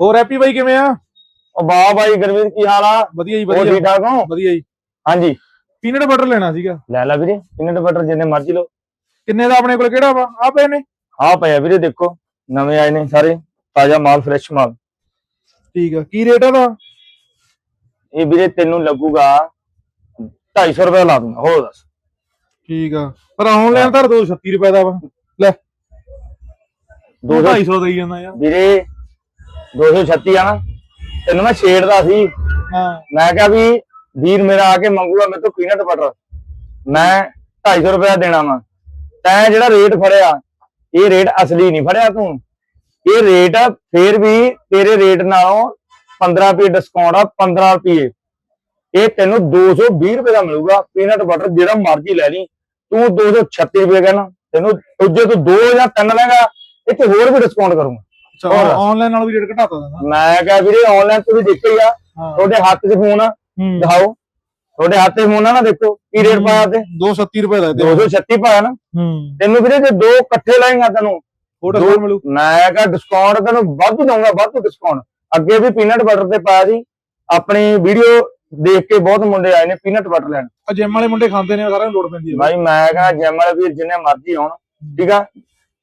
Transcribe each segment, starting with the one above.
ਹੋਰ ਹੈਪੀ ਬਾਈ ਕਿਵੇਂ ਆ? ਉਹ ਵਾਹ ਬਾਈ ਗੁਰਮੀਤ ਕੀ ਹਾਲ ਆ? ਵਧੀਆ ਜੀ ਹੋਰ ਵਧੀਆ ਠੀਕ ਠਾਕ ਹੋ? ਵਧੀਆ ਜੀ। ਹਾਂਜੀ। ਪੀਨਟ ਬਟਰ ਲੈਣਾ ਸੀਗਾ। ਲੈ ਲੈ ਵੀਰੇ ਪੀਨਟ ਬਟਰ ਜਿੰਨੇ ਮਰਜ਼ੀ ਲਓ। ਕਿੰਨੇ ਦਾ ਆਪਣੇ ਕੋਲ ਕਿਹੜਾ ਵਾ? ਆ ਪਏ ਨੇ? ਆ ਪਿਆ ਵੀਰੇ ਦੇਖੋ। ਨਵੇਂ ਆਏ ਨੇ ਸਾਰੇ ਤਾਜ਼ਾ ਮਾਲ ਫਰੈਸ਼ ਮਾਲ। ਠੀਕ ਆ। ਕੀ ਰੇਟ ਆ ਦਾ ਇਹ ਵੀਰੇ ਤੈਨੂੰ ਲੱਗੂਗਾ 250 ਰੁਪਏ ਲਾ ਦੂੰਗਾ ਹੋਰ ਦੱਸ। ਠੀਕ ਆ। ਪਰ ਆਨਲਾਈਨ ਤਾਂ 236 ਰੁਪਏ ਦਾ ਵਾ। ਲੈ। 200 250 ਦੇਈ ਜਾਂਦਾ ਯਾਰ। ਵੀਰੇ 236 ਆ ਨਾ ਤੈਨੂੰ ਮੈਂ ਛੇੜਦਾ ਸੀ। ਹਾਂ। ਮੈਂ ਕਿਹਾ ਵੀ ਵੀਰ ਮੇਰਾ ਆ ਕੇ ਮੰਗੂਗਾ ਮੇਰੇ ਤੋਂ ਪੀਨਟ ਬਟਰ ਮੈਂ 250 ਰੁਪਏ ਦੇਣਾ ਵਾ। ਤੈਂ ਜਿਹੜਾ ਰੇਟ ਫੜਿਆ ਇਹ ਰੇਟ ਅਸਲੀ ਨਹੀਂ ਫੜਿਆ ਤੂੰ। ਇਹ ਰੇਟ ਫੇਰ ਵੀ ਤੇਰੇ ਰੇਟ ਨਾਲੋਂ 15 ਰੁਪਏ ਡਿਸਕਾਊਂਟ ਆ 15 ਰੁਪਏ। ਇਹ ਤੈਨੂੰ 220 ਰੁਪਏ ਦਾ ਮਿਲੂਗਾ ਪੀਨਟ ਬਟਰ ਜਿਹੜਾ ਮਰਜ਼ੀ ਲੈ ਲਈ। ਤੂੰ 236 ਰੁਪਏ ਕਹਿਣਾ। ਤੈਨੂੰ ਜੇ ਤੂੰ ਦੋ ਜਾਂ ਤਿੰਨ ਲੈਗਾ ਇਹ ਤੇ ਹੋਰ ਵੀ ਡਿਸਕਾਊਂਟ ਕਰੂੰਗਾ। ਆਨਲਾਈਨ ਨਾਲ ਵੀ ਰੇਟ ਘਟਾਤਾ ਦਿੰਦਾ ਮੈਂ ਕਿਹਾ ਵੀਰੇ ਆਨਲਾਈਨ ਤੁਸੀਂ ਦੇਖੋ ਹੀ ਆ। ਤੁਹਾਡੇ ਹੱਥ 'ਚ ਫੋਨ ਆ। ਦਿਖਾਓ। ਤੁਹਾਡੇ ਹੱਥ 'ਚ ਫੋਨ ਆ ਨਾ ਦੇਖੋ। ਕੀ ਰੇਟ ਪਾਇਆ ਤੇ? 237 ਰੁਪਏ ਦਾ ਇਹਦੇ 236 ਪਾਇਆ ਨਾ। ਤੈਨੂੰ ਵੀਰੇ ਜੇ ਦੋ ਇਕੱਠੇ ਲਾਏਗਾ ਤੈਨੂੰ ਡਿਸਕਾਊਂਟ ਮਿਲੂ। ਮੈਂ ਕਿਹਾ ਡਿਸਕਾਊਂਟ ਤੈਨੂੰ ਵੱਧ ਦਊਂਗਾ ਵੱਧ ਡਿਸਕਾਊਂਟ ਅੱਗੇ ਵੀ ਪੀਨਟ ਬਟਰ ਤੇ ਪਾਇਆ ਸੀ। ਆਪਣੀ ਵੀਡੀਓ ਦੇਖ ਕੇ ਬਹੁਤ ਮੁੰਡੇ ਆਏ ਨੇ ਪੀਨਟ ਬਟਰ ਲੈਣ। ਆ ਜਿਮ ਵਾਲੇ ਮੁੰਡੇ ਖਾਂਦੇ ਨੇ ਸਾਰਿਆਂ ਨੂੰ ਲੋੜ ਪੈਂਦੀ ਹੈ। ਭਾਈ ਮੈਂ ਕਿਹਾ ਜਿਮ ਵਾਲੇ ਵੀਰ ਜਿੰਨੇ ਮਰਜ਼ੀ ਆਉਣ। ਠੀਕ ਆ?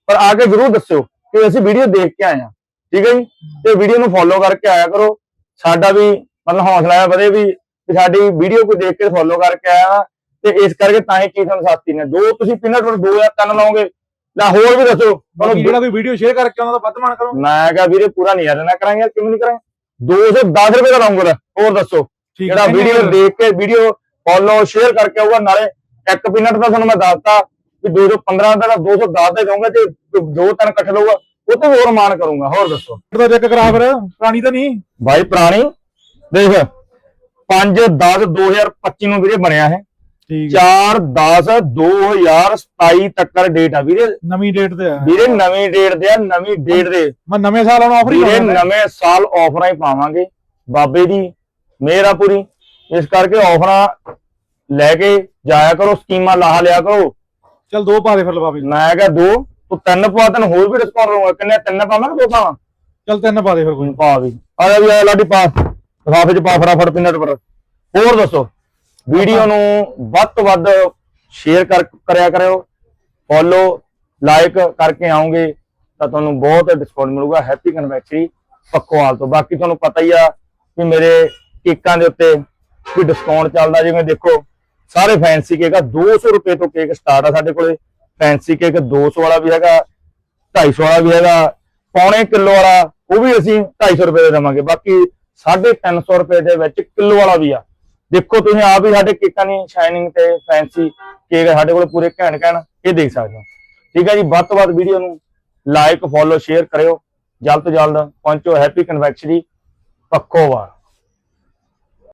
ਪਰ ਆ ਕੇ ਜਰੂਰ ਦੱਸਿਓ। ਕਿ ਅਸੀਂ ਵੀਡੀਓ ਦੇਖ ਕੇ ਆਏ ਆ ਠੀਕ ਹੈ ਜੀ? ਤੇ ਵੀਡੀਓ ਨੂੰ ਫੋਲੋ ਕਰਕੇ ਆਇਆ ਕਰੋ। ਸਾਡਾ ਵੀ ਮਤਲਬ ਹੌਸਲਾ ਵਧੇ ਵੀ ਕਿ ਸਾਡੀ ਵੀਡੀਓ ਕੋਈ ਦੇਖ ਕੇ ਫੋਲੋ ਕਰਕੇ ਆਇਆ ਵਾ। ਤੇ ਇਸ ਕਰਕੇ ਤਾਂ ਹੀ ਚੀਜ਼ ਤੁਹਾਨੂੰ ਸਸਤੀ ਨੇ। ਦੋ ਤੁਸੀਂ ਪੀਨਟ ਜਾਂ ਤਿੰਨ ਲਾਓਗੇ ਨਾ ਹੋਰ ਵੀ ਦੱਸੋ। ਤੁਹਾਨੂੰ ਜਿਹੜਾ ਕੋਈ ਵੀਡੀਓ ਸ਼ੇਅਰ ਕਰਕੇ ਉਹਨਾਂ ਦਾ ਵੱਧ ਮਾਨ ਕਰੋ। ਮੈਂ ਕਿਹਾ ਵੀਰੇ ਪੂਰਾ ਨਹੀਂ ਨਾ ਕਰਾਂਗੇ ਕਿਉਂ ਨਹੀਂ ਕਰਾਂਗੇ? 210 ਰੁਪਏ ਦਾ ਲਾਉਂਗਾ ਹੋਰ ਦੱਸੋ। ਜਿਹੜਾ ਵੀਡੀਓ ਦੇਖ ਕੇ ਵੀਡੀਓ ਫੋਲੋ ਸ਼ੇਅਰ ਕਰਕੇ ਆਊਗਾ ਨਾਲੇ ਇੱਕ ਪੀਨਟ ਦਾ ਤੁਹਾਨੂੰ ਮੈਂ ਦੱਸਤਾ। ਵੀ 215 ਦਾ 210 ਦੇ ਦਊਂਗਾ ਤੇ ਦੋ ਤਿੰਨ ਇਕੱਠੇ ਲਊਗਾ ਉਹ ਤੇ ਹੋਰ ਮਾਨ ਕਰੂੰਗਾ ਹੋਰ ਦੱਸੋ। ਦਾ ਚੈੱਕ ਕਰਾ ਫਿਰ। ਪੁਰਾਣੀ ਤਾਂ ਨਹੀਂ। ਭਾਈ ਪੁਰਾਣੀ? ਦੇਖ 5 10 2025 ਨੂੰ ਵੀਰੇ ਬਣਿਆ ਹੈ। ਠੀਕ 4 10 2027 ਤੱਕ ਡੇਟ ਆ ਵੀਰੇ। ਨਵੀਂ ਡੇਟ ਤੇ ਆ। ਵੀਰੇ ਨਵੀਂ ਡੇਟ ਦੇ ਆ ਨਵੀਂ ਡੇਟ ਦੇ। ਮੈਂ ਨਵੇਂ ਸਾਲ ਆਉਣ ਆਫਰ ਹੀ ਵੀਰੇ ਨਵੇਂ ਸਾਲ ਆਫਰਾਂ ਹੀ ਪਾਵਾਂਗੇ ਬਾਬੇ ਦੀ ਮਿਹਰ ਆ ਪੂਰੀ। ਇਸ ਕਰਕੇ ਆਫਰਾਂ ਲੈ ਕੇ ਜਾਇਆ ਕਰੋ ਸਕੀਮਾਂ ਲਾਹ ਲਿਆ ਕਰੋ। ਚਲ ਦੋ ਪਾ ਦੇ ਫਿਰ ਲਫਾਫੇ ਮੈਂ ਕਿਹਾ ਦੋ ਤੂੰ ਤਿੰਨ ਪਾ ਤੈਨੂੰ ਹੋਰ ਵੀ ਡਿਸਕਾਊਂਟ ਦਊਂਗਾ। ਕਿੰਨੇ ਤਿੰਨ ਪਾਵਾਂ ਕਿ ਦੋ ਪਾਵਾਂ? ਚਲ ਤਿੰਨ ਪਾ ਦੇ ਫਿਰ ਕੋਈ ਪਾ ਵੀ। ਆ ਜਾ ਵੀ ਆ ਲਾਡੀ ਪਾ। ਲਿਫਾਫੇ ਚ ਪਾ ਫਟਾਫਟ ਪਿੰਨਟ ਪਰ ਹੋਰ ਦੱਸੋ? ਵੀਡੀਓ ਨੂੰ ਵੱਧ ਤੋਂ ਵੱਧ ਸ਼ੇਅਰ ਕਰ ਕਰਿਆ ਕਰਿਓ। ਫੋਲੋ ਲਾਈਕ ਕਰਕੇ ਆਉਂਗੇ ਤਾਂ ਤੁਹਾਨੂੰ ਬਹੁਤ ਡਿਸਕਾਊਂਟ ਮਿਲੂਗਾ। ਹੈਪੀ ਕਨਵੈਕਚਰੀ ਪੱਕੋਵਾਲ ਤੋਂ। ਬਾਕੀ ਤੁਹਾਨੂੰ ਪਤਾ ਹੀ ਆ ਕਿ ਮੇਰੇ ਕੇਕਾਂ ਦੇ ਉੱਤੇ ਵੀ ਡਿਸਕਾਊਂਟ ਚੱਲਦਾ। ਜਿਵੇਂ ਦੇਖੋ ਸਾਰੇ ਫੈਂਸੀ ਕੇਕ ਆ। 200 ਰੁਪਏ ਤੋਂ ਕੇਕ ਸਟਾਰਟ ਆ ਸਾਡੇ ਕੋਲੇ। ਫੈਂਸੀ ਕੇਕ 200 ਵਾਲਾ ਵੀ ਹੈਗਾ 250 ਵਾਲਾ ਵੀ ਹੈਗਾ। ਪੌਣੇ ਕਿਲੋ ਵਾਲਾ, ਉਹ ਵੀ ਅਸੀਂ 250 ਰੁਪਏ ਦੇ ਦੇਵਾਂਗੇ। ਬਾਕੀ 350 ਰੁਪਏ ਦੇ ਵਿੱਚ ਕਿਲੋ ਵਾਲਾ ਵੀ ਆ। ਦੇਖੋ ਤੁਸੀਂ ਆਪ ਹੀ ਸਾਡੇ ਕੇਕਾਂ ਦੀ ਸ਼ਾਈਨਿੰਗ ਤੇ ਫੈਂਸੀ ਕੇਕ ਸਾਡੇ ਕੋਲ ਪੂਰੇ ਘੈਂਟ ਘੈਂਟ, ਇਹ ਦੇਖ ਸਕਦੇ ਹੋ। ਠੀਕ ਹੈ ਜੀ, ਵੱਧ ਤੋਂ ਵੱਧ ਵੀਡੀਓ ਨੂੰ ਲਾਈਕ ਫੋਲੋ ਸ਼ੇਅਰ ਕਰਿਓ। ਜਲਦ ਤੋਂ ਜਲਦ ਪਹੁੰਚੋ ਹੈਪੀ ਕਨਵੈਕਸ਼ਰੀ ਪੱਖੋਵਾਲ।